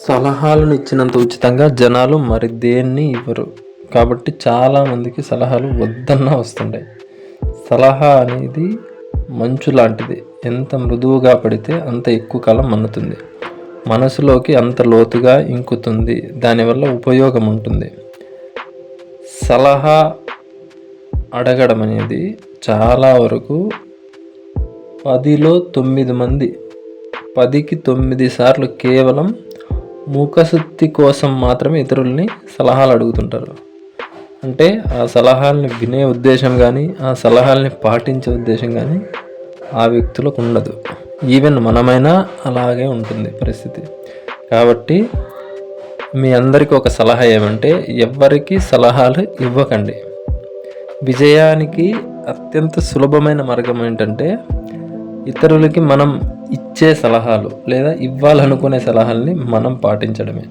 సలహాలను ఇచ్చినంత ఉచితంగా జనాలు మరి దేన్ని ఇవ్వరు. కాబట్టి చాలామందికి సలహాలు వద్దన్నా వస్తుంటాయి. సలహా అనేది మంచు లాంటిది ఎంత మృదువుగా పడితే అంత ఎక్కువ కాలం మన్నుతుంది. మనసులోకి అంత లోతుగా ఇంకుతుంది. దానివల్ల ఉపయోగం ఉంటుంది. సలహా అడగడం అనేది చాలా వరకు పదిలో తొమ్మిది మంది పదికి తొమ్మిది సార్లు కేవలం మూకశుద్ధి కోసం మాత్రమే ఇతరుల్ని సలహాలు అడుగుతుంటారు అంటే ఆ సలహాల్ని వినే ఉద్దేశం కానీ ఆ సలహాల్ని పాటించే ఉద్దేశం కానీ ఆ వ్యక్తులకు ఉండదు. ఈవెన్ మనమైనా అలాగే ఉంటుంది పరిస్థితి. కాబట్టి మీ అందరికీ ఒక సలహా ఏమంటే ఎవ్వరికి సలహాలు ఇవ్వకండి. విజయానికి అత్యంత సులభమైన మార్గం ఏంటంటే ఇతరులకి మనం ఇచ్చే సలహాలు లేదా ఇవ్వాలనుకునే సలహాల్ని మనం పాటించడమే.